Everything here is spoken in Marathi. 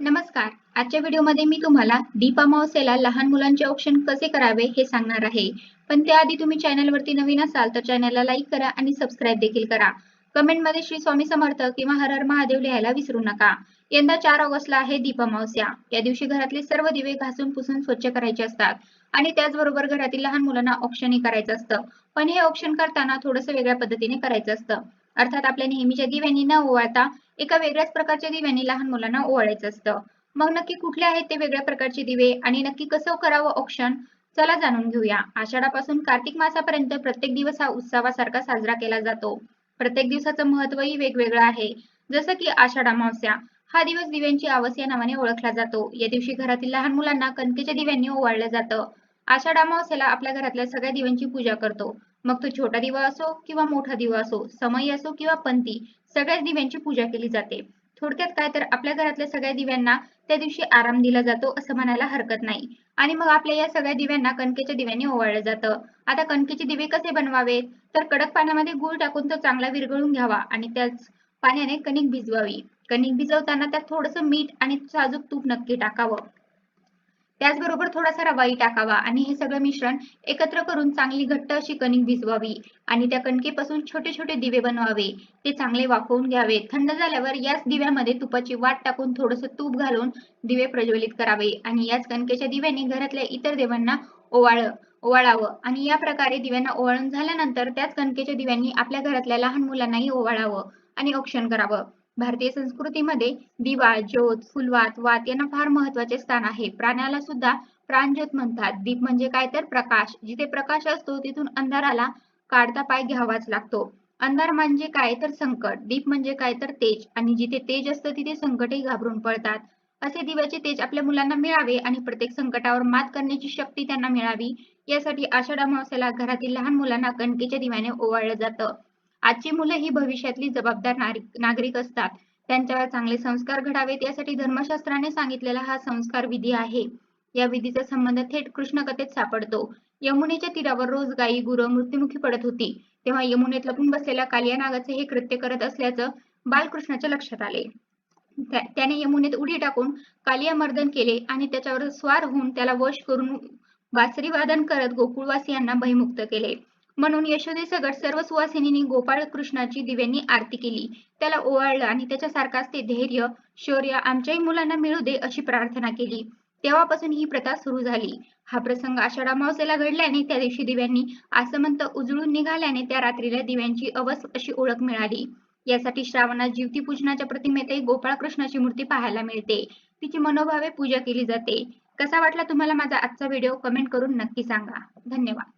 नमस्कार. आजच्या व्हिडिओमध्ये मी तुम्हाला दीप अमावस्येला लहान मुलांचे ऑप्शन कसे करावे हे सांगणार आहे. पण त्याआधी तुम्ही चॅनलवरती नवीन असाल तर चॅनलला लाईक करा आणि सबस्क्राईब देखील करा. कमेंटमध्ये श्री स्वामी समर्थ किंवा हर हर महादेव लिहायला विसरू नका. यंदा चार ऑगस्टला आहे दीप अमावस्या या दिवशी घरातले सर्व दिवे घासून पुसून स्वच्छ करायचे असतात. आणि त्याचबरोबर घरातील लहान मुलांना ऑप्शनही करायचं असतं. पण हे ऑप्शन करताना थोडंसं वेगळ्या पद्धतीने करायचं असतं. अर्थात आपल्या नेहमीच्या दिव्यांनी न ओवाळता एका वेगळ्याच प्रकारच्या दिव्यांनी लहान मुलांना ओवाळायचं असतं. मग नक्की कुठले आहेत ते वेगळ्या प्रकारचे दिवे आणि नक्की कसं करावं ऑप्शन चला जाणून घेऊया. आषाढापासून कार्तिक मासापर्यंत प्रत्येक दिवस हा उत्सवासारखा साजरा केला जातो. प्रत्येक दिवसाचं महत्वही वेगवेगळं आहे. जसं की आषाढ अमावस्या हा दिवस दिव्यांची आवस या नावाने ओळखला जातो. या दिवशी घरातील लहान मुलांना कणकेच्या दिव्यांनी ओवाळलं जातं. आषाढ अमावस्येला आपल्या घरातल्या सगळ्या दिव्यांची पूजा करतो. मग तो छोटा दिवा असो किंवा मोठा दिवा असो समई असो किंवा पंथी सगळ्याच दिव्यांची पूजा केली जाते. थोडक्यात काय तर आपल्या घरातल्या सगळ्या दिव्यांना त्या दिवशी आराम दिला जातो असं म्हणायला हरकत नाही. आणि मग आपल्या या सगळ्या दिव्यांना कणकेच्या दिव्यांनी ओवाळलं जातं. आता कणकेचे दिवे कसे बनवावेत? तर कडक पाण्यामध्ये गूळ टाकून तो चांगला विरघळून घ्यावा आणि त्याच पाण्याने कणिक भिजवावी. कणिक भिजवताना त्यात थोडंसं मीठ आणि साजूक तूप नक्की टाकावं. त्याचबरोबर थोडासा रवाही टाकावा आणि हे सगळं मिश्रण एकत्र करून चांगली घट्ट अशी कणिक भिजवावी आणि त्या कणकेपासून छोटे छोटे दिवे बनवावे. ते चांगले वाफवून घ्यावे. थंड झाल्यावर याच दिव्यामध्ये तुपाची वाट टाकून थोडंसं तूप घालून दिवे प्रज्वलित करावे आणि याच कणकेच्या दिव्याने घरातल्या इतर देवांना ओवाळ ओवाळावं आणि या प्रकारे दिव्यांना ओवाळून झाल्यानंतर त्याच कणकेच्या दिव्यांनी आपल्या घरातल्या लहान मुलांनाही ओवाळावं आणि औक्षण करावं. भारतीय संस्कृतीमध्ये दिवा ज्योत फुलवात वात यांना फार महत्त्वाचे स्थान आहे. प्राण्याला सुद्धा प्राणज्योत म्हणतात. दीप म्हणजे काय तर प्रकाश. जिथे प्रकाश असतो तिथून अंधाराला काढता पाय घ्यावाच लागतो. अंधार म्हणजे काय तर संकट. दीप म्हणजे काय तर तेज. आणि जिथे तेज असतं तिथे संकटही घाबरून पळतात असे दिव्याचे तेज आपल्या मुलांना मिळावे आणि प्रत्येक संकटावर मात करण्याची शक्ती त्यांना मिळावी. यासाठी आषाढ अमावस्याला घरातील लहान मुलांना कणकेच्या दिव्याने ओवाळलं जातं. आजची मुलं ही भविष्यातली जबाबदार नागरिक असतात. त्यांच्यावर चांगले संस्कार घडावेत यासाठी धर्मशास्त्राने सांगितलेला हा संस्कार विधी आहे. या विधीचा संबंध थेट कृष्ण कथेत सापडतो. यमुनेच्या तीरावर रोज गायी गुरं मृत्युमुखी पडत होती. तेव्हा यमुनेत लपून बसलेल्या कालिया नागाचे हे कृत्य करत असल्याचं बालकृष्णाच्या लक्षात आले. त्याने यमुनेत उडी टाकून कालिया मर्दन केले आणि त्याच्यावर स्वार होऊन त्याला वश करून बासरी वादन करत गोकुळवासियांना भयमुक्त केले. म्हणून यशोदेसकट सर्व सुवासिनींनी गोपाळ कृष्णाची दिव्यांनी आरती केली. त्याला ओवाळलं आणि त्याच्यासारखाच ते धैर्य शौर्य आमच्याही मुलांना मिळू दे अशी प्रार्थना केली. तेव्हापासून ही प्रथा सुरू झाली. हा प्रसंग आषाढ अमावस्येला घडल्याने त्या दिवशी दिव्यांनी आसमंत उजळून निघाल्याने त्या रात्रीला दिव्यांची अवस अशी ओळख मिळाली. यासाठी श्रावणात जीवती पूजनाच्या प्रतिमेतही गोपाळ कृष्णाची मूर्ती पाहायला मिळते. तिची मनोभावे पूजा केली जाते. कसा वाटला तुम्हाला माझा आजचा व्हिडिओ? कमेंट करून नक्की सांगा. धन्यवाद.